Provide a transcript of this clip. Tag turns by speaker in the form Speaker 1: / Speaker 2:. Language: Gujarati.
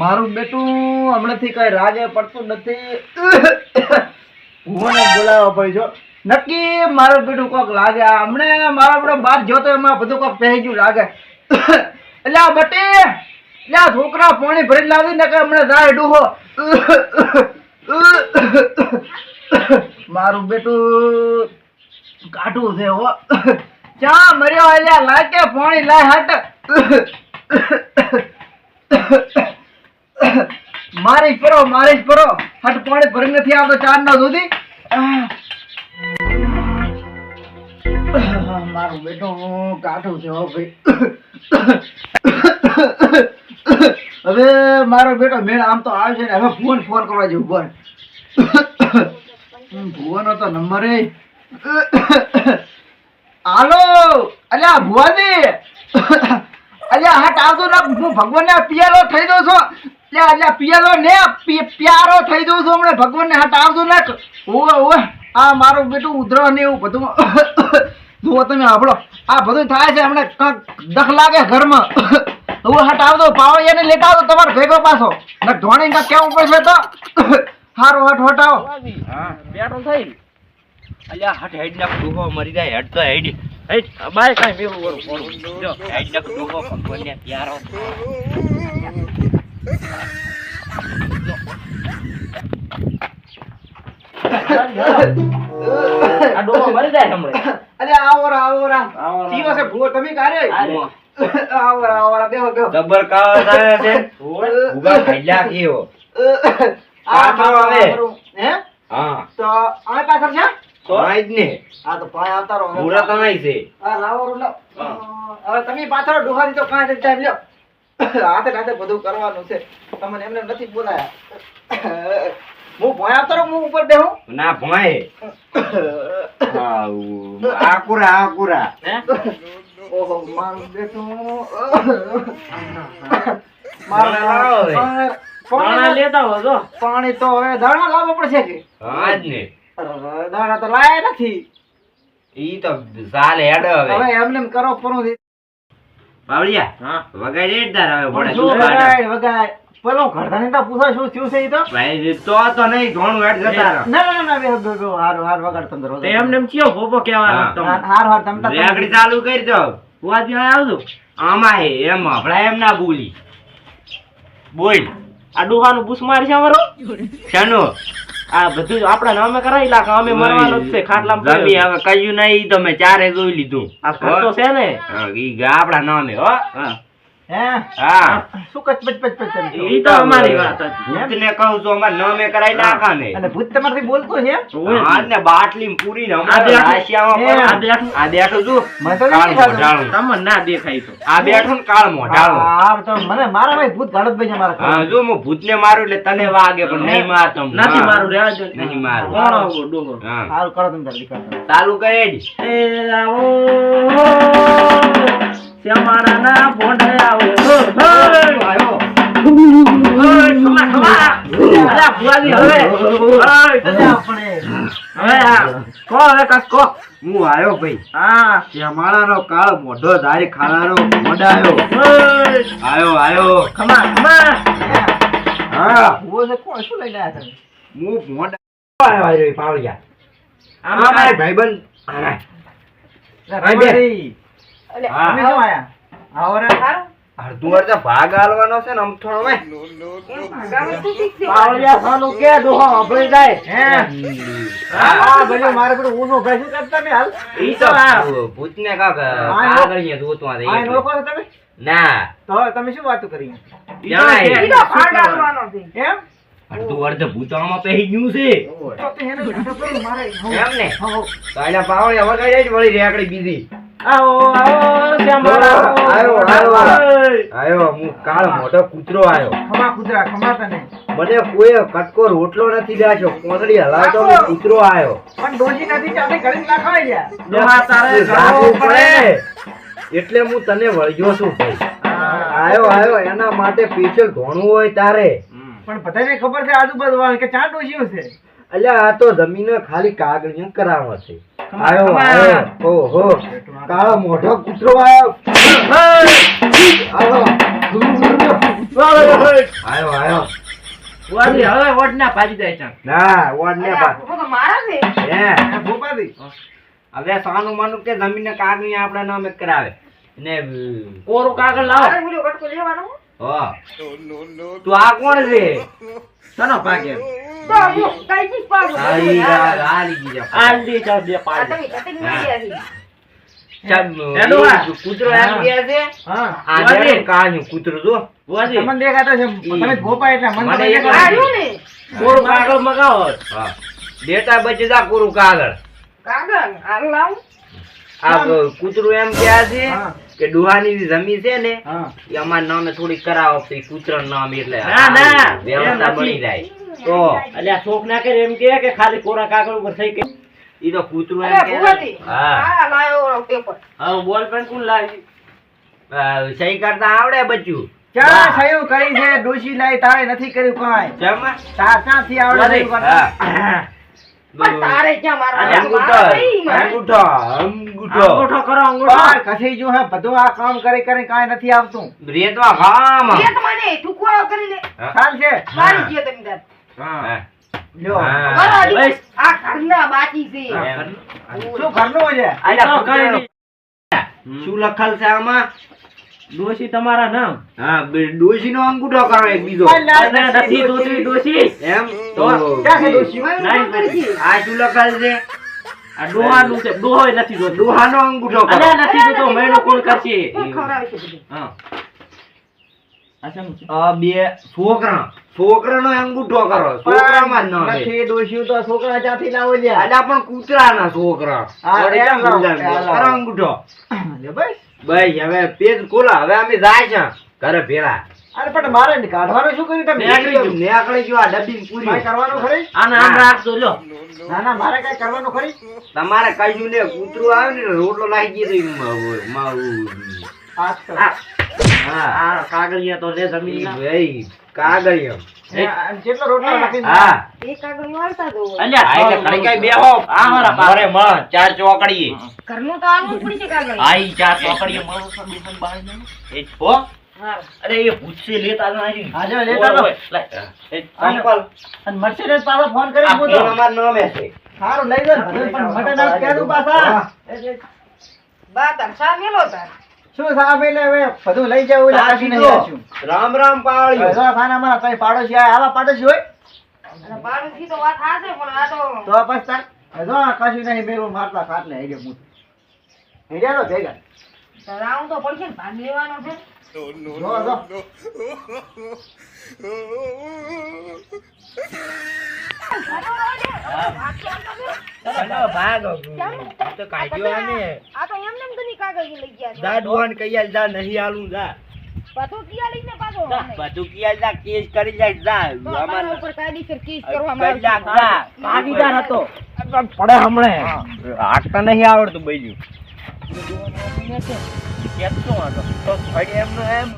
Speaker 1: મારું બેટું હમણાંથી કઈ રાગે પડતું નથી. હું બોલાવવા પડી જો. નક્કી મારું બેટું કોક લાગે. હમણે મારા બેટો બહાર જોતો એમાં બધું કોક પહેરી ગયું લાગે. એટલે આ બટે, એટલે આ છોકરા પાણી ભરી લાવી ને કે હમણાં જાય ડૂહો. મારું બેટું કાઢું છે હો. ચા મર્યો અલ્યા લાગે પાણી લાય હટ મારી પરો મારી પરો. હટ પાણી ભરી નથી આવતો ચાર ના સુધી મારું બેટો કાઢું છે હો ભાઈ. હવે મારો બેટો મેળ આમ તો આવશે ને, હવે ફોન ફોન કરવા જેવું બોલ ભુવાનો તો નંબર એ. હાલો, અલ્યા ભુવાજી. અલ્યા હાટ આવતો ના હું ભગવાનને પિયારો થઈ દઉં છું. અલ્યા ને પ્યારો થઈ દઉં છું હમણાં ભગવાનને. હાટ આવતો ના ઓવે ઓવે, આ મારું બેટું ઉધરો ને એવું બધું. જુઓ તમે આપણો આ બધું થાય છે હમણાં કંઈક દખ લાગે ઘરમાં. હું હાટ આવતો એને લેતા આવતો તમારો ભેગો પાછો. ને ધોણી કેવું પડશે તો. સારું હટ, હટાવો.
Speaker 2: બેટો થઈ અલ્યા હટ હેડ નાખ ડૂહો મરી જાય હેડ તો હેડ. હેડ બાય કાઈ મેલું વરું ફોન જો હેડ નાખ ડૂહો ભગવાનને પ્યારો. આ ડૂહો મરી જાય હમણે.
Speaker 1: અરે આવો રા આવો રા
Speaker 2: આવો
Speaker 1: છે ભૂવો તમે કારે. આવો રા. આવો રા બેહો બેહો.
Speaker 2: જબર કાવા થાય છે. ઉગા ખાઈલા કેવો?
Speaker 1: આ
Speaker 2: કાતરો આવે.
Speaker 1: હે?
Speaker 2: હા.
Speaker 1: તો આ પાછળ છે?
Speaker 2: આજ ને
Speaker 1: આ તો પાય આવતા રહો.
Speaker 2: પૂરા તો નહીં છે.
Speaker 1: આ લાવો હવે તમે પાછળ ડોહારી તો કાંઈ ટાઈમ લ્યો. હાથે હાથે બધું કરવાનું છે. તમને એમને નથી બોલાયા. હું ભોય આવતો રહું હું ઉપર બેહું?
Speaker 2: ના ભણાય આકુરા આકુરા
Speaker 1: ઓહો મારું બેટું.
Speaker 2: લેતા હો તો
Speaker 1: પાણી તો હવે દાણા લાવવો પડશે કે?
Speaker 2: હા જ ને.
Speaker 1: દાણા તો લાયા નથી.
Speaker 2: ઈ તો ચાલે હેડ હવે.
Speaker 1: હવે એમને કરો પરું
Speaker 2: બાવળિયા હા. વગાડે જ તાર હવે
Speaker 1: પણ
Speaker 2: પડે
Speaker 1: શું
Speaker 2: તું કાઢ.
Speaker 1: વગાડ વગાડ. પેલો ઘરધાની તો પૂછો શું થયું છે ઈ તો?
Speaker 2: ભાઈ તો તો નહીં ધોણું હેડ જતા રહો.
Speaker 1: ના ના ના બે બે બે હાર હાર વગાડ તમે
Speaker 3: તો એમને કયો ભોપો કહેવાનો
Speaker 2: હા.
Speaker 1: હાર હાર તમ તો-
Speaker 2: રેકડી ચાલુ કરી દો.
Speaker 3: વાજી આવજો
Speaker 2: આમાં હે એમ હમણાં એમ ના બોલી. બોલ.
Speaker 3: આ ડોહાનું બૂસ મારી છે અમારો?
Speaker 2: શાનું?
Speaker 3: આ બધું આપણા નામે કરાવી લાખ અમે મરવાનો જ છે ખાટલામાં
Speaker 2: જમી હવે કયું નહીં તમે ચારે જોઈ લીધું.
Speaker 3: આ તો છે ને?
Speaker 2: ઈ આપણા નામે હો?
Speaker 3: હા.
Speaker 1: હે?
Speaker 2: હા.
Speaker 1: શું કચ પચ પચ પચ તમે છો?
Speaker 3: ઈ તો અમારી વાત હતી.
Speaker 2: ભૂતને કહું છું અમારે નામે કરાઈ નાખા ને
Speaker 1: અને ભૂત તમારથી બોલતો છે?
Speaker 3: ઓય.
Speaker 2: હા. ને બાટલી પૂરી ને
Speaker 3: આ
Speaker 2: હમણાં
Speaker 3: બેઠું.
Speaker 2: રાશિયામાં
Speaker 1: એ,
Speaker 2: પડે.
Speaker 3: આ બેઠું.
Speaker 2: આ બેઠું છું.
Speaker 1: મને તો
Speaker 2: કાળ
Speaker 1: નથી
Speaker 2: મોઢાળું.
Speaker 3: તમને ના દેખાય તો.
Speaker 2: આ બેઠું ને કાળ મોઢાળું.
Speaker 1: હાર તો મને મારા ભાઈ ભૂત ગાળત ભાઈ છે મારા
Speaker 2: હા જો હું ભૂતને મારું એટલે તને વાગે પણ નહીં માર તમ
Speaker 3: નથી મારું રહેવા દો.
Speaker 2: નહીં મારું.
Speaker 3: કોણ ડોહો.
Speaker 2: હા.
Speaker 1: કરો તમે તારી
Speaker 2: ચાલુ કરે
Speaker 3: શ્યામાળાના ભોંડે આવો.
Speaker 1: આવ્યો
Speaker 2: હું. આવ્યો ભાઈ.
Speaker 3: હા.
Speaker 2: શ્યામાળાનો કાળ મોઢો ધારી ખાનારો
Speaker 3: ઓય,
Speaker 2: આયો. આયો
Speaker 3: ખમા ખમા
Speaker 2: હા.
Speaker 1: કોણ? શું લઈને આવ્યા તમે?
Speaker 2: હું મોઢા આવ્યો આવ્યો
Speaker 3: આમાં
Speaker 2: આ ભાઈબંધ
Speaker 1: તમે શું આયા? આવો
Speaker 2: અડધું અડધા ભાગ આલવાનો છે ને આમ થોડો ભાઈ
Speaker 1: પાવડિયા સાનું કે ડોહો અભળી જાય. હે?
Speaker 2: હા.
Speaker 1: હા ભલે મારે પેલું ઊનો ભાઈ શું કરતા તમે હાલ?
Speaker 2: ઈ તો ભૂતને કાક કાગળિયા જોતવા દે
Speaker 1: આ લોકો તમે?
Speaker 2: ના.
Speaker 1: તો તમે શું વાતો કરી
Speaker 3: ઈ તો
Speaker 2: જણાય.
Speaker 3: કે-
Speaker 2: ઈ
Speaker 1: એમ?
Speaker 2: અડધું અડધું ભૂતામાં પહેરી ગયું છે. એમ ને? વગાડ્યા જ વળી રેકડી બીજી.
Speaker 3: આવો આવો શ્યામાળા
Speaker 2: આયો, આયો. આયો હું કાળ મોટો કૂતરો આયો.
Speaker 1: ખમા કુતરા ખમા તને.
Speaker 2: મને કોઈ કટકો રોટલો નથી દાશો કોથળી હલાવતો હું કૂતરો આયો.
Speaker 1: પણ ડોશી નથી ચાલે ઘડી નાખવાય લ્યા
Speaker 3: ડોહા તારે
Speaker 2: રાખવું
Speaker 3: પડે.
Speaker 2: પડે. એટલે હું તને વળગ્યો છું ભાઈ. આયો આયો એના માટે સ્પેશિયલ ધોણું હોય તારે.
Speaker 1: પણ બધાને ખબર છે આજુબાજુ વાળા કે ચા ડોશીઓ છે?
Speaker 2: અલ્યા આ તો જમીન ખાલી કાગળ કરાવવા છે.
Speaker 1: આયો આયો ઓહો. કાળો મોઢો કૂતરો આયો. આયો આયો આયો.
Speaker 2: વાલી હવે વોટ ના પાડી દે છે.
Speaker 1: ના વોડ ને પા
Speaker 4: મારા છે.
Speaker 1: હે. ભૂપાદી
Speaker 2: હવે સાનું માનું કે જમીન કાગળ આપડે નામે કરાવે. ને કોરું કાગળ લાવો.
Speaker 4: કટકો લેવાનો?
Speaker 2: હા. તું આ કોણ છે?
Speaker 1: સનો પાકે
Speaker 4: તો હું કઈ ચીજ પાડું
Speaker 2: હાલી જા- હાલી ગઈ જા.
Speaker 3: આંધી ચાર બે
Speaker 4: આ
Speaker 3: પાડી.
Speaker 4: તમે કટિંગ નહીં ગયા
Speaker 2: ચાલ,
Speaker 3: હેલો આ.
Speaker 2: એ કૂતરો એમ કહે છે.
Speaker 1: હા.
Speaker 2: આ
Speaker 3: વાલી.
Speaker 2: જરા કાળિયું કૂતરું જો.
Speaker 3: વાજી
Speaker 1: તમને દેખાતો છે તમે ભોપા એટલે મને
Speaker 2: મને
Speaker 1: તો
Speaker 2: એક
Speaker 1: દેખાતો
Speaker 4: આવ્યું ને?
Speaker 3: કોરું કાગળ મગાવો.
Speaker 2: હા. ડેટા બચી જા કોરું કાગળ.
Speaker 4: કાગળ? હાલ લાવું.
Speaker 2: આ કૂતરું એમ કહે છે. કે ડુહાની જમીન છે ને એ અમારા નામે થોડી કરાવો તો કૂતરા નામ એટલે
Speaker 3: ના, ના,
Speaker 2: વ્યવસ્થા બની
Speaker 3: નથી.
Speaker 2: જાય. તો?
Speaker 3: અલ્યા શોખ ના કરે એમ કે કે ખાલી કોરા કાગળ ઉપર થઈ કે
Speaker 2: ઈ તો કૂતરું એમ છે. હા.
Speaker 4: લાયો પેપર.
Speaker 3: હા બોલ પેન કોણ લાવી?
Speaker 2: સહી કરતા આવડે બચ્યું
Speaker 1: ચા સહયું કરી છે ડોશી લાઈ તારે નથી કર્યું કાંઈ.
Speaker 2: જમા
Speaker 1: તાર ક્યાંથી આવડે કરતા?
Speaker 4: તારે ક્યાં મારા
Speaker 2: અંગૂઠો અંગૂઠો અંગૂઠો
Speaker 3: અંગૂઠો કરો અંગૂઠો.
Speaker 1: કસી જો હે બધું આ કામ કરી કરી કાઈ નથી આવતું.
Speaker 2: રેતવા ગામ.
Speaker 4: પેટ મને ટુકડો કરીને.
Speaker 1: ચાલ છે
Speaker 4: મારી ગયો તમે તાર.
Speaker 2: હા.
Speaker 1: લ્યો.
Speaker 4: આ ઘરના બાકી છે.
Speaker 1: શું ઘરનું છે?
Speaker 3: આ કઈ
Speaker 2: શું લખેલ છે આમાં?
Speaker 3: ડોશી તમારા નામ?
Speaker 2: હા ડોશી નો અંગૂઠો કરો એક બીજો.
Speaker 3: નથી ડોશી.
Speaker 2: એમ?
Speaker 3: તો
Speaker 1: ક્યાં છે ડોશી?
Speaker 2: આ શું લખલ છે?
Speaker 3: આ ડોહાનું છે નથી
Speaker 2: ડોહાનો અંગૂઠો
Speaker 3: નથી કોણ કરશે?
Speaker 4: છે?
Speaker 3: હા. છે?
Speaker 2: બે છોકરા છોકરાનો અંગૂઠો કરો. છોકરામાં જ
Speaker 1: નથી ડોશી તો છોકરા ત્યાંથી લાવો લ્યા.
Speaker 2: અલ્યા પણ કૂતરાના છોકરા. અંગૂઠો?
Speaker 1: ભાઈ
Speaker 2: ભાઈ હવે પેજ ખોલા હવે અમે જાય છે ઘરે ભેળા.
Speaker 1: અરે પણ મારે કાઢવાનું શું કર્યું તમે?
Speaker 2: નેકળી ગયો. આ ડબ્બી
Speaker 1: કાંઈ
Speaker 2: પૂરી
Speaker 1: કરવાનું ખરી?
Speaker 3: આને આમ રાખજો લો
Speaker 1: ના ના મારે કઈ કરવાનું ખરી?
Speaker 2: તમારે કશું ને કૂતરું આવે ને રોટલો લાગી ગયો તો
Speaker 1: તો.
Speaker 2: હા.
Speaker 3: કાગળિયા તો લે જમીન
Speaker 2: કાગળિયો.
Speaker 1: જેટલો રોટલો નાખીને
Speaker 2: હા.
Speaker 4: એક આગળ વાળતા દો
Speaker 3: અલ્યા
Speaker 2: આ એટલે કઈ બેહો.
Speaker 3: આ મારા પાસે.
Speaker 2: મારે ચાર ચોકડી
Speaker 4: ઘરનું તો આલવું જ પડશે કાગળ
Speaker 2: આઈ ચાર ચોકડી મળો છો દુકાન બહાર એ છો
Speaker 3: અરે એ ભૂસે લેતા નથી
Speaker 1: હા, જો લેતા જાઓ.
Speaker 2: અંકલ
Speaker 1: અને મર્સિડીઝ પાછો ફોન કરી
Speaker 2: આ ફોન
Speaker 1: તો
Speaker 2: અમાર નામે છે.
Speaker 1: સારું લઈ જાઓ પણ મટે ના કે ક્યાંનું પાછા.
Speaker 4: બા તાર સા મેલો તાર?
Speaker 1: શું સાહેબ એટલે હવે? બધું લઈ જાવ એટલે કાશી નહીં આશું
Speaker 2: રામ રામ પાળ્યું.
Speaker 1: બધા ખાના મારા કઈ પાડોશી આયા. આવા પાડોશી હોય?
Speaker 4: અને બાળુથી તો વાત હાશે પણ આ તો
Speaker 1: તો પછી તાર હજો કશું નહીં બેરું મારતા ખાટલે હેડે મૂત હેડે તો ભેગા.
Speaker 4: રાઉન્ડ તો પડશે ભાગ લેવાનો છે.
Speaker 1: જો no.
Speaker 2: no. ભાગો. તો કાઢ્યો આને
Speaker 4: આ તો એમને એમ તો નહીં કાગળ લઈ ગયા છે.
Speaker 2: જા કૈયાલ જા નહીં આલું જા.
Speaker 4: બધું કિયા લઈને પાછો
Speaker 2: બધું કિયાલ જા કેસ કરી જાય જા.
Speaker 4: અમારા ઉપર કાયદેસર કેસ કરવામાં
Speaker 2: કરી જા, જા.
Speaker 3: ભાગીદાર હતો.
Speaker 2: પડે હમણે આટતા નહીં આવડતું બીજું
Speaker 3: કેતો હતો
Speaker 2: તો ફરી એમનો એમ